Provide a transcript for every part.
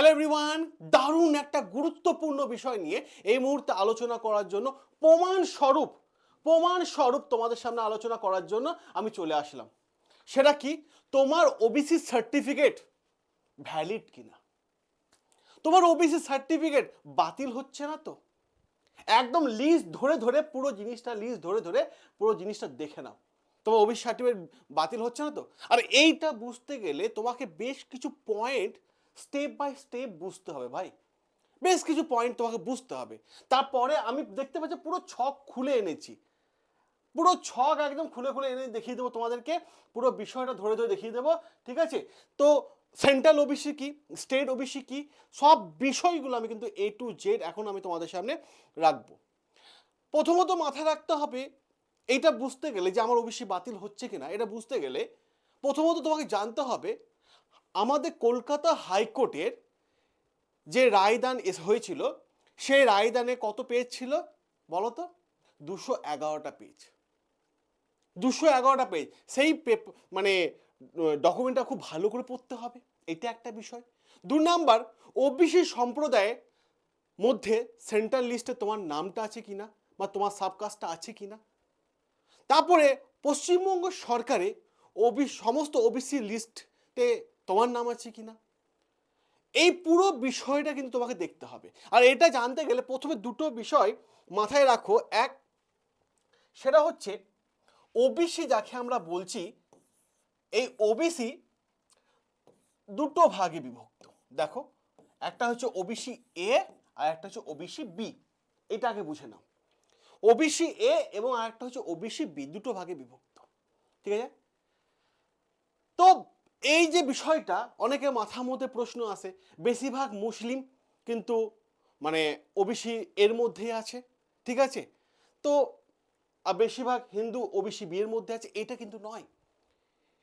Hello everyone দারুণ একটা গুরুত্বপূর্ণ বিষয় নিয়ে এই মুহূর্তে আলোচনা করার জন্য প্রমাণ স্বরূপ প্রমাণ স্বরূপ তোমাদের সামনে আলোচনা করার জন্য আমি চলে আসলাম। সেটা কি? তোমার ওবিসি সার্টিফিকেট ভ্যালিড কিনা? তোমার ওবিসি সার্টিফিকেট বাতিল হচ্ছে না তো? একদম লিস্ট ধরে ধরে পুরো জিনিসটা লিস্ট ধরে ধরে পুরো জিনিসটা দেখে নাও। তোমার ওবিসি সার্টিফিকেট বাতিল হচ্ছে না তো? আর এইটা বুঝতে গেলে তোমাকে বেশ কিছু পয়েন্ট স্টেপ বাই স্টেপ বুঝতে হবে ভাই। বেশ কিছু পয়েন্ট তোমাকে বুঝতে হবে। তারপরে আমি দেখতে পাচ্ছি পুরো ছক খুলে এনেছি। পুরো ছক একদম খুলে খুলে এনে দেখিয়ে দেবো তোমাদেরকে। পুরো বিষয়টা ধরে ধরে দেখিয়ে দেবো, ঠিক আছে? তো সেন্ট্রাল ওবিসি কি? স্টেট ওবিসি কি? সব বিষয়গুলো আমি কিন্তু এ টু জেড এখন আমি তোমাদের সামনে রাখব। প্রথমত মাথায় রাখতে হবে এইটা বুঝতে গেলে যে আমার ওবিসি বাতিল হচ্ছে কিনা, এটা বুঝতে গেলে প্রথমত তোমাকে জানতে হবে আমাদের কলকাতা হাইকোর্টের যে রায়দান হয়েছিল, সেই রায়দানে কত পেজ ছিল বলো তো দুশো এগারোটা পেজ দুশো এগারোটা পেজ সেই মানে ডকুমেন্টটা খুব ভালো করে পড়তে হবে। এটা একটা বিষয়। দু নাম্বার ওবিসি সম্প্রদায়ের মধ্যে সেন্ট্রাল লিস্টে তোমার নামটা আছে কিনা বা তোমার সাবকাস্টটা আছে কি না তারপরে পশ্চিমবঙ্গ সরকারে ওবি সমস্ত ওবিসি লিস্টে তোমার নাম আছে কি না এই পুরো বিষয়টা কিন্তু তোমাকে দেখতে হবে। আর এটা জানতে গেলে প্রথমে দুটো বিষয় মাথায় রাখো। এক, সেটা হচ্ছে ওবিসি যাকে আমরা বলছি, এই ওবিসি দুটো ভাগে বিভক্ত। দেখো, একটা হচ্ছে ওবিসি এ আর একটা হচ্ছে ওবিসি বি এটা আগে বুঝে নাও। ওবিসি এ এবং আরেকটা হচ্ছে ওবিসি বি দুটো ভাগে বিভক্ত। ঠিক আছে? তো এই যে বিষয়টা, অনেকে মাথার মধ্যে প্রশ্ন আসে বেশিরভাগ মুসলিম কিন্তু মানে ওবিসি এর মধ্যে আছে, ঠিক আছে? তো, আর বেশিরভাগ হিন্দু ওবিসি বিয়ের মধ্যে আছে, এটা কিন্তু নয়।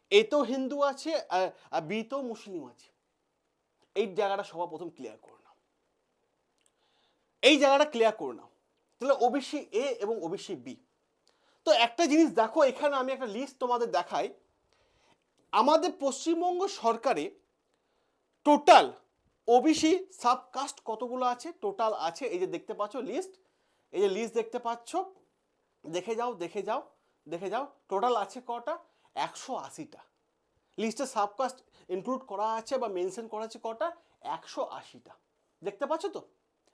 এ তো হিন্দু আছে আর- বি তো মুসলিম আছে। এই জায়গাটা সবার প্রথম ক্লিয়ার করে নাও। এই জায়গাটা ক্লিয়ার করে নাও। তাহলে ওবিসি এ এবং ওবিসি বি। তো একটা জিনিস দেখো, এখানে আমি একটা লিস্ট তোমাদের দেখাই। আমাদের পশ্চিমবঙ্গ সরকারে টোটাল ওবিসি সাবকাস্ট কতগুলো আছে? টোটাল আছে, এই যে দেখতে পাচ্ছ লিস্ট এই যে লিস্ট দেখতে পাচ্ছ। দেখে যাও দেখে যাও দেখে যাও, টোটাল আছে কটা? একশো আশিটা। লিস্টে সাবকাস্ট ইনক্লুড করা আছে বা মেনশন করা আছে কটা? একশো আশিটা। দেখতে পাচ্ছ তো?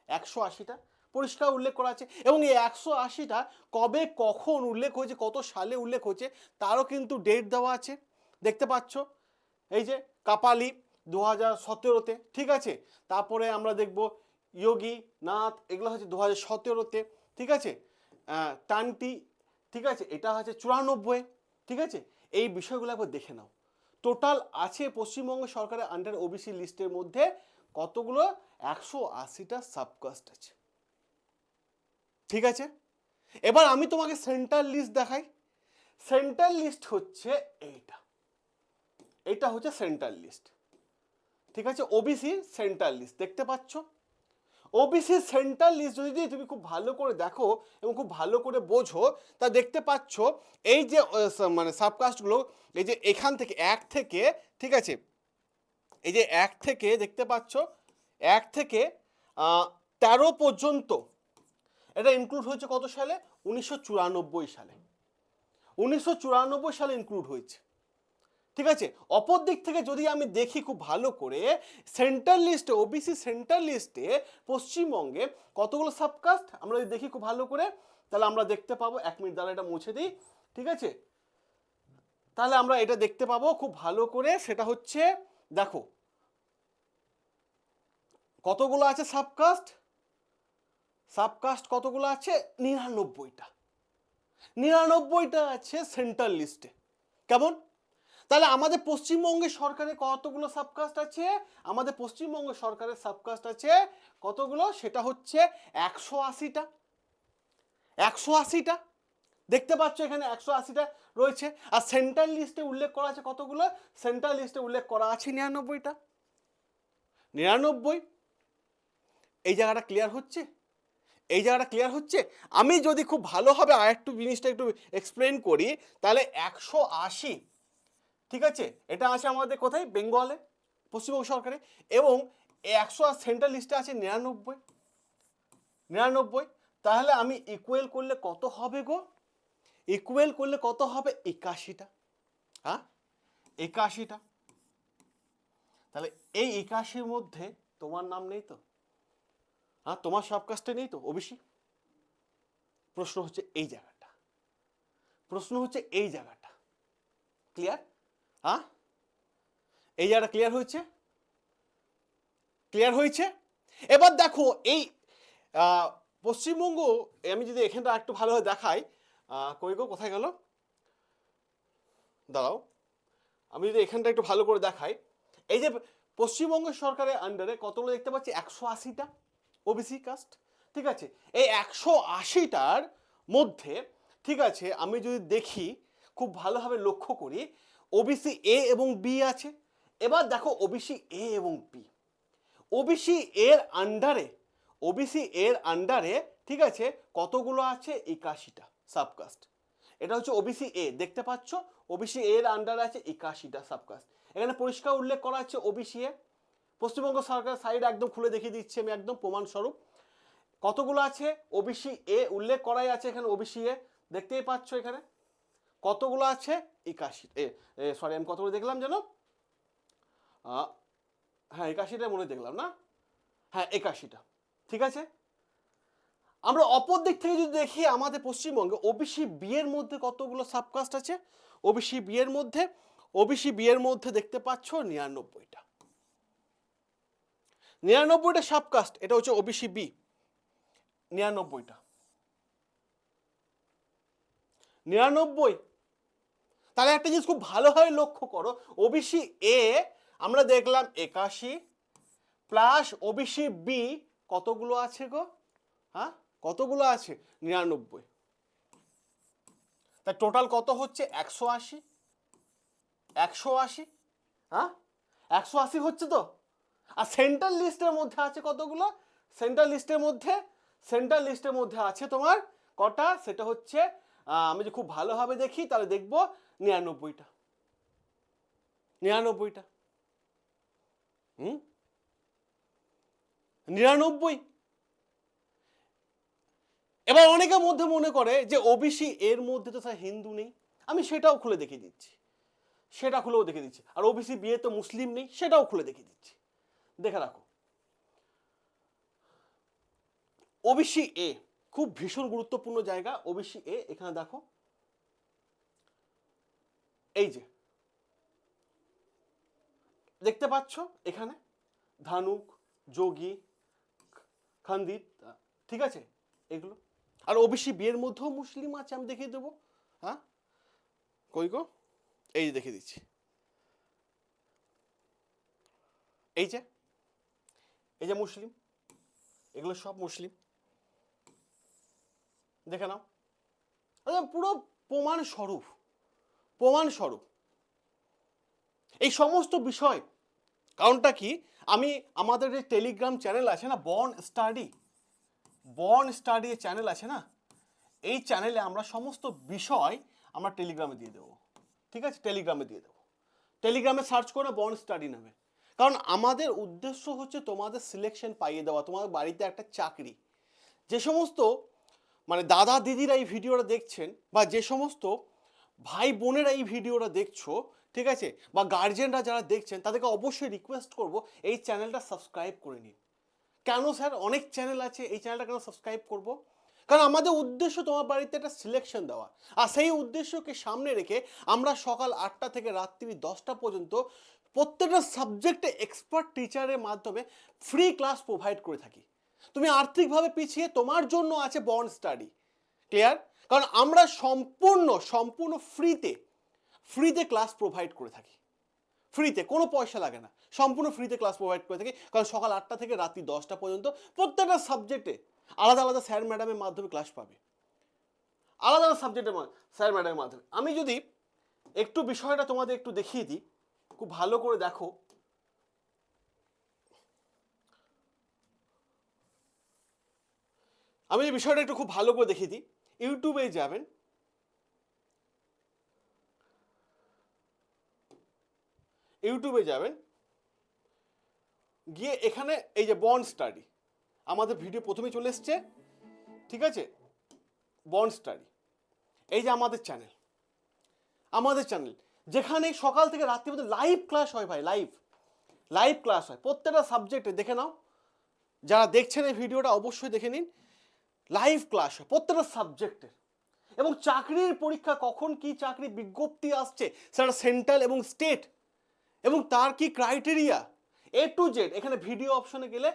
একশো আশিটা। পরিষ্কার উল্লেখ করা আছে। এবং এই একশো আশিটা কবে, কখন উল্লেখ হয়েছে, কত সালে উল্লেখ হয়েছে, তারও কিন্তু ডেট দেওয়া আছে। দেখতে পাচ্ছ? এই যে কাপালি দু হাজার সতেরোতে, ঠিক আছে? তারপরে আমরা দেখব যোগী, নাথ, এগুলো হচ্ছে দু হাজার সতেরোতে, ঠিক আছে? টানটি, ঠিক আছে? এটা হচ্ছে চুরানব্বই, ঠিক আছে? এই বিষয়গুলো একবার দেখে নাও। টোটাল আছে পশ্চিমবঙ্গ সরকারের আন্ডার ওবিসি লিস্টের মধ্যে কতগুলো? একশো আশিটা সাবকাস্ট আছে। ঠিক আছে? এবার আমি তোমাকে সেন্ট্রাল লিস্ট দেখাই। সেন্ট্রাল লিস্ট হচ্ছে এইটা। এটা হচ্ছে সেন্ট্রাল লিস্ট। ঠিক আছে? OBC central list. দেখতে পাচ্ছ? ওবিসি সেন্ট্রাল লিস্ট যদি তুমি খুব ভালো করে দেখো এবং খুব ভালো করে বোঝো, তা দেখতে পাচ্ছ এই যে মানে সাবকাস্টগুলো এই যে এখান থেকে এক থেকে, ঠিক আছে? এই যে এক থেকে দেখতে পাচ্ছ, এক থেকে তেরো পর্যন্ত, এটা ইনক্লুড হয়েছে কত সালে? উনিশশো চুরানব্বই সালে। উনিশশো চুরানব্বই সালে ইনক্লুড হয়েছে। ঠিক আছে? অপর দিক থেকে যদি আমি দেখি খুব ভালো করে সেন্ট্রাল লিস্টে ওবিসি সেন্ট্রাল লিস্টে পশ্চিমবঙ্গে কতগুলো সাবকাস্ট আমরা যদি দেখি খুব ভালো করে, তাহলে আমরা দেখতে পাবো, এক মিনিট দ্বারা এটা মুছে দিই, ঠিক আছে? তাহলে আমরা এটা দেখতে পাবো খুব ভালো করে, সেটা হচ্ছে, দেখো, কতগুলো আছে সাবকাস্ট সাবকাস্ট কতগুলো আছে? নিরানব্বইটা। নিরানব্বইটা আছে সেন্ট্রাল লিস্টে কেমন? তাহলে আমাদের পশ্চিমবঙ্গের সরকারের কতগুলো সাবকাস্ট আছে? আমাদের পশ্চিমবঙ্গ সরকারের সাবকাস্ট আছে কতগুলো? সেটা হচ্ছে একশো আশিটা। একশো আশিটা। দেখতে পাচ্ছ এখানে একশো আশিটা রয়েছে। আর সেন্ট্রাল লিস্টে উল্লেখ করা আছে কতগুলো? সেন্ট্রাল লিস্টে উল্লেখ করা আছে নিরানব্বইটা। নিরানব্বই। এই জায়গাটা ক্লিয়ার হচ্ছে? এই জায়গাটা ক্লিয়ার হচ্ছে? আমি যদি খুব ভালোভাবে আর একটু জিনিসটা একটু এক্সপ্লেন করি, তাহলে একশো আশি ঠিক আছে? এটা আছে আমাদের কোথায়? বেঙ্গলে, পশ্চিমবঙ্গ সরকারে। এবং একশো আর সেন্ট্রাল লিস্টে আছে নিরানব্বই। নিরানব্বই। তাহলে আমি ইকুয়েল করলে কত হবে গো? ইকুয়েল করলে কত হবে? একাশিটা। হ্যাঁ একাশিটা। তাহলে এই একাশির মধ্যে তোমার নাম নেই তো? হ্যাঁ তোমার সব কাজটা নেই তো? ওবিসি প্রশ্ন হচ্ছে এই জায়গাটা। প্রশ্ন হচ্ছে এই জায়গাটা। ক্লিয়ার হ্যাঁ? এই জায়গাটা ক্লিয়ার হয়েছে? ক্লিয়ার হয়েছে? এবার দেখো, এই পশ্চিমবঙ্গ, আমি যদি এখানটা একটু ভালোভাবে দেখাই কই গো, কোথায় গেল? দাঁড়াও, আমি যদি এখানটা একটু ভালো করে দেখাই, এই যে পশ্চিমবঙ্গ সরকারের আন্ডারে কতগুলো দেখতে পাচ্ছি? একশো আশিটা ওবিসি কাস্ট ঠিক আছে? এই একশো আশিটার মধ্যে, ঠিক আছে, আমি যদি দেখি, খুব ভালোভাবে লক্ষ্য করি ওবিসি এ এবং বি আছে। এবার দেখো ওবিসি এ এবং বি ওবিসি এর আন্ডারে ওবিসি এর আন্ডারে ঠিক আছে, কতগুলো আছে? একাশিটা সাবকাস্ট এটা হচ্ছে ওবিসি এ দেখতে পাচ্ছ? ওবিসি এর আন্ডারে আছে, একাশিটা সাবকাস্ট এখানে পরিষ্কার উল্লেখ করা আছে ওবিসি এ পশ্চিমবঙ্গ সরকার সাইড একদম খুলে দেখিয়ে দিচ্ছে, আমি একদম প্রমাণস্বরূপ। কতগুলো আছে? ওবিসি এ উল্লেখ করাই আছে এখানে ওবিসি এ দেখতেই পাচ্ছ এখানে? কতগুলো আছে? একাশি সরি আমি কতগুলো দেখলাম যেন? হ্যাঁ একাশিটা মনে দেখলাম, না? হ্যাঁ একাশিটা। ঠিক আছে? আমরা অপর দিক থেকে যদি দেখি, আমাদের পশ্চিমবঙ্গে ওবিসি বিয়ের মধ্যে কতগুলো সাবকাস্ট আছে? ওবিসি বিয়ের মধ্যে ওবিসি বিয়ের মধ্যে দেখতে পাচ্ছ নিরানব্বইটা। নিরানব্বইটা সাবকাস্ট এটা হচ্ছে ওবিসি বি নিরানব্বইটা। নিরানব্বই তাহলে একটা জিনিস খুব ভালোভাবে লক্ষ্য করো। ওবিসি এ আমরা দেখলাম একাশি প্লাস ওবিসি বি কতগুলো আছে গো? হ্যাঁ? কতগুলো আছে? নিরানব্বই। তা টোটাল কত হচ্ছে? একশো আশি। একশো আশি। হ্যাঁ? একশো আশি হচ্ছে তো? আর সেন্ট্রাল লিস্টের মধ্যে আছে কতগুলো? সেন্ট্রাল লিস্টের মধ্যে সেন্ট্রাল লিস্টের মধ্যে আছে তোমার কটা? সেটা হচ্ছে আমি যে খুব ভালোভাবে দেখি, তাহলে দেখব নিরানব্বইটা। নিরানব্বইটা। হুম? নিরানব্বই। এবার অনেকের মধ্যে মনে করে যে ওবিসি এর মধ্যে তো স্যার হিন্দু নেই। আমি সেটাও খুলে দেখিয়ে দিচ্ছি। সেটা খুলেও দেখে দিচ্ছি। আর ওবিসি বিয়ে তো মুসলিম নেই, সেটাও খুলে দেখিয়ে দিচ্ছি। দেখে রাখো। ওবিসি এ খুব ভীষণ গুরুত্বপূর্ণ জায়গা। ওবিসি এ, এখানে দেখো এই যে। দেখতে পাচ্ছ এখানে? ধানুক যোগী খান্দিত ঠিক আছে? এগুলো। আর ওবিসি বিয়ের মধ্যেও মুসলিম আছে আমি দেখিয়ে দেবো। হ্যাঁ? কই গো? এই যে দেখিয়ে দিচ্ছি। এই যে। এই যে মুসলিম। এগুলো সব মুসলিম। দেখে নাও। আচ্ছা, পুরো প্রমাণ স্বরূপ। প্রমাণ স্বরূপ এই সমস্ত বিষয়, কারণটা কি? আমি, আমাদের যে টেলিগ্রাম চ্যানেল আছে না born study born study channel আছে না? এই চ্যানেলে আমরা সমস্ত বিষয় আমরা টেলিগ্রামে দিয়ে দেবো। ঠিক আছে? টেলিগ্রামে দিয়ে দেবো। টেলিগ্রামে সার্চ করে বর্ন স্টাডি নামে কারণ আমাদের উদ্দেশ্য হচ্ছে তোমাদের সিলেকশন পাইয়ে দেওয়া, তোমাদের বাড়িতে একটা চাকরি। যে সমস্ত মানে দাদা দিদিরা এই ভিডিওটা দেখছেন বা যে সমস্ত ভাই বোনেরা এই ভিডিওটা দেখছ, ঠিক আছে? বা গার্জেনরা যারা দেখছেন, তাদেরকে অবশ্যই রিকোয়েস্ট করব এই চ্যানেলটা সাবস্ক্রাইব করে নিন। কেন স্যার অনেক চ্যানেল আছে, এই চ্যানেলটা কেন সাবস্ক্রাইব করব? কারণ আমাদের উদ্দেশ্য তোমার বাড়িতে একটা সিলেকশন দেওয়া। আর সেই উদ্দেশ্যকে সামনে রেখে আমরা সকাল আটটা থেকে রাত্রি দশটা পর্যন্ত প্রত্যেকটা সাবজেক্টে এক্সপার্ট টিচারের মাধ্যমে ফ্রি ক্লাস প্রোভাইড করে থাকি। তুমি আর্থিকভাবে পিছিয়ে তোমার জন্য আছে বন্ড স্টাডি ক্লিয়ার কারণ আমরা সম্পূর্ণ সম্পূর্ণ ফ্রিতে ফ্রিতে ক্লাস প্রোভাইড করে থাকি। ফ্রিতে কোনো পয়সা লাগে না। সম্পূর্ণ ফ্রিতে ক্লাস প্রোভাইড করে থাকি। কারণ সকাল আটটা থেকে রাত্রি দশটা পর্যন্ত প্রত্যেকটা সাবজেক্টে আলাদা আলাদা স্যার ম্যাডামের মাধ্যমে ক্লাস পাবে। আলাদা আলাদা সাবজেক্টের স্যার ম্যাডামের মাধ্যমে। আমি যদি একটু বিষয়টা তোমাদের একটু দেখিয়ে দিই, খুব ভালো করে দেখো। আমি এই বিষয়টা একটু খুব ভালো করে দেখিয়ে দিই। ইউটিউবে যাবেন। ইউটিউবে যাবেন। গিয়ে এখানে এই যে বন্ড স্টাডি আমাদের ভিডিও প্রথমে চলে এসছে, ঠিক আছে? বন্ড স্টাডি এই যে আমাদের চ্যানেল আমাদের চ্যানেল যেখানে সকাল থেকে রাত্রি মধ্যে লাইভ ক্লাস হয় ভাই লাইভ লাইভ ক্লাস হয়। প্রত্যেকটা সাবজেক্টে দেখে নাও। যারা দেখছেন এই ভিডিওটা অবশ্যই দেখে নিন। লাইভ ক্লাস হয় প্রত্যেকটা সাবজেক্টের এবং চাকরির পরীক্ষা কখন কি চাকরি বিজ্ঞপ্তি আসছে, সেটা সেন্ট্রাল এবং স্টেট এবং তার কি ক্রাইটেরিয়া এ টু জেড এখানে ভিডিও অপশনে গেলে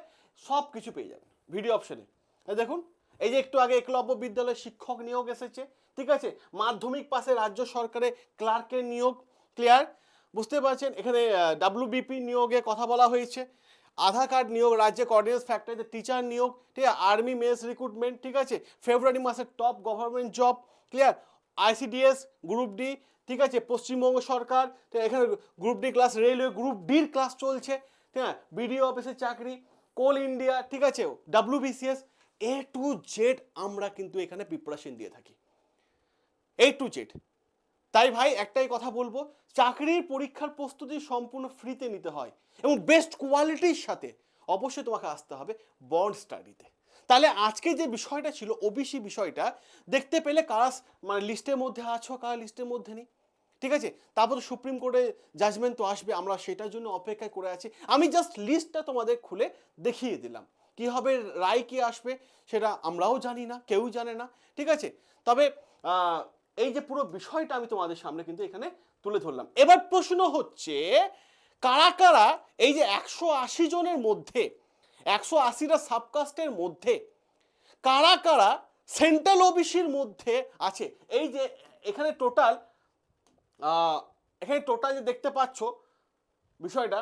সব কিছু পেয়ে যাবেন ভিডিও অপশনে দেখুন, এই যে একটু আগে একলব্য বিদ্যালয়ে শিক্ষক নিয়োগ এসেছে, ঠিক আছে? মাধ্যমিক পাশে রাজ্য সরকারের ক্লার্কের নিয়োগ ক্লিয়ার বুঝতে পারছেন? এখানে ডাব্লিউবিপি নিয়োগে কথা বলা হয়েছে। আধার কার্ড নিয়োগ, রাজ্যে কোঅর্ডিনেশন ফ্যাক্টরিতে টিচার নিয়োগ, ঠিক আছে? আর্মি মেস রিক্রুটমেন্ট ঠিক আছে? ফেব্রুয়ারি মাসের top government job clear ICDS group D ঠিক আছে? পশ্চিমবঙ্গ সরকার এখানে group D class railway group ডির ক্লাস চলছে, ঠিক আছে? বিডিও অফিসের চাকরি কোল ইন্ডিয়া ঠিক আছে? ডাব্লিউবিসিএস এ টু জেড আমরা কিন্তু এখানে প্রিপারেশন দিয়ে থাকি। এ টু জেড তাই ভাই একটাই কথা বলব, চাকরির পরীক্ষার প্রস্তুতি সম্পূর্ণ ফ্রিতে নিতে হয় এবং বেস্ট কোয়ালিটির সাথে অবশ্যই তোমাকে আসতে হবে বন্ড স্টাডিতে তাহলে আজকে যে বিষয়টা ছিল ওবিসি বিষয়টা, দেখতে পেলে কারা মানে লিস্টের মধ্যে আছো, কারা লিস্টের মধ্যে নেই? ঠিক আছে? তারপর সুপ্রিম কোর্টে জাজমেন্ট তো আসবে, আমরা সেটার জন্য অপেক্ষায় করে আছি। আমি জাস্ট লিস্টটা তোমাদের খুলে দেখিয়ে দিলাম। কি হবে, রায় কি আসবে, সেটা আমরাও জানি না, কেউ জানে না। ঠিক আছে? তবে এই যে পুরো বিষয়টা আমি তোমাদের সামনে কিন্তু এখানে তুলে ধরলাম। এবার প্রশ্ন হচ্ছে, কারা কারা এই যে একশো আশি জনের মধ্যে, একশো আশিটা সাবকাস্টের মধ্যে, কারা কারা সেন্ট্রাল ওবিসির মধ্যে আছে? এই যে এখানে টোটাল এখানে টোটাল যে দেখতে পাচ্ছ বিষয়টা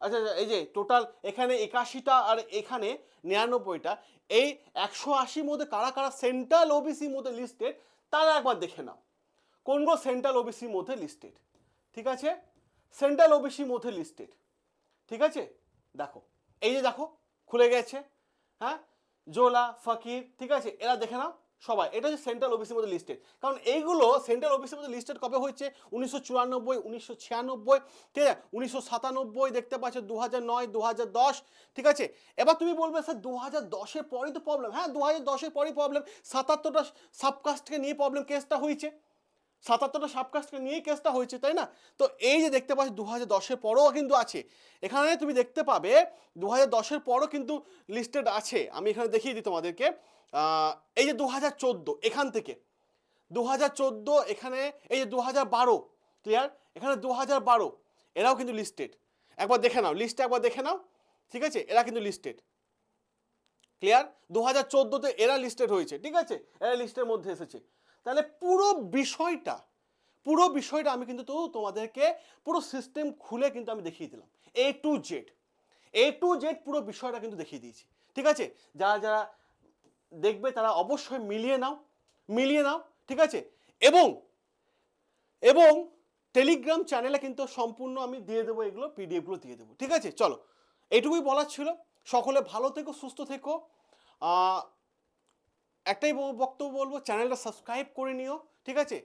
আচ্ছা আচ্ছা এই যে টোটাল এখানে একাশিটা আর এখানে নিরানব্বইটা, এই একশো আশির মধ্যে কারা কারা সেন্ট্রাল ওবিসির মধ্যে লিস্টেড তারা একবার দেখে নাও। কোনগুলো সেন্ট্রাল ওবিসির মধ্যে লিস্টেড ঠিক আছে? সেন্ট্রাল ওবিসির মধ্যে লিস্টেড ঠিক আছে? দেখো, এই যে দেখো, খুলে গেছে হ্যাঁ? জোলা, ফকির, ঠিক আছে? এরা দেখে নাও। সবাই। এটা হচ্ছে সেন্ট্রাল অফিসের মধ্যে লিস্টেড কারণ এইগুলো সেন্ট্রাল অফিসের মধ্যে লিস্টেড কবে হয়েছে? উনিশশো চুরানব্বই, উনিশশো ছিয়ানব্বই, ঠিক আছে? উনিশশো সাতানব্বই দেখতে পাচ্ছ দু হাজার নয় দু হাজার দশ, ঠিক আছে? এবার তুমি বলবে, স্যার দু হাজার দশের পরেই তো প্রবলেম হ্যাঁ দু হাজার দশের পরেই প্রবলেম সাতাত্তরটা সাবকাস্টকে নিয়ে প্রবলেম কেসটা হয়েছে। সাতাত্তরটা সাবকাস্টকে নিয়েই কেসটা হয়েছে, তাই না? তো এই যে দেখতে পাচ্ছ দু হাজার দশের পরও কিন্তু আছে। এখানে তুমি দেখতে পাবে দু হাজার দশের পরও কিন্তু লিস্টেড আছে। আমি এখানে দেখিয়ে দিই তোমাদেরকে। এই যে দু হাজার চোদ্দ, এখান থেকে। দু হাজার চোদ্দ, এখানে, এই যে দু হাজার বারো ক্লিয়ার এখানে দু হাজার বারো, এরাও কিন্তু লিস্টেড একবার দেখে নাও লিস্টে একবার দেখে নাও, ঠিক আছে? এরা কিন্তু লিস্টেড ক্লিয়ার দু হাজার চোদ্দোতে এরা লিস্টেড হয়েছে, ঠিক আছে? এরা লিস্টের মধ্যে এসেছে। তাহলে পুরো বিষয়টা পুরো বিষয়টা আমি কিন্তু তোমাদেরকে পুরো সিস্টেম খুলে কিন্তু আমি দেখিয়ে দিলাম। A to Z A to Z পুরো বিষয়টা কিন্তু দেখিয়ে দিয়েছি। ঠিক আছে? যারা যারা দেখবে তারা অবশ্যই মিলিয়ে নাও মিলিয়ে নাও, ঠিক আছে? এবং এবং টেলিগ্রাম চ্যানেলে কিন্তু সম্পূর্ণ আমি দিয়ে দেবো এগুলো পিডিএফগুলো দিয়ে দেবো। ঠিক আছে? চলো, এইটুকুই বলার ছিল। সকলে ভালো থেকো, সুস্থ থেকো। একটাই বক্তব্য বলব, চ্যানেলটা সাবস্ক্রাইব করে নিও, ঠিক আছে?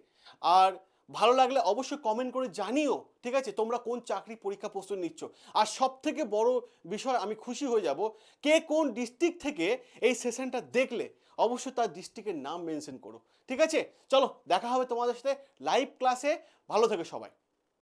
আর ভালো লাগলে অবশ্যই কমেন্ট করে জানিও, ঠিক আছে? তোমরা কোন চাকরি পরীক্ষা প্রস্তুতি নিচ্ছ? আর সব থেকে বড় বিষয়, আমি খুশি হয়ে যাব, কে কোন ডিস্ট্রিক্ট থেকে এই সেশনটা দেখলে, অবশ্যই তার ডিস্ট্রিক্টের নাম মেনশন করো, ঠিক আছে? চলো, দেখা হবে তোমাদের সাথে লাইভ ক্লাসে ভালো থেকো সবাই।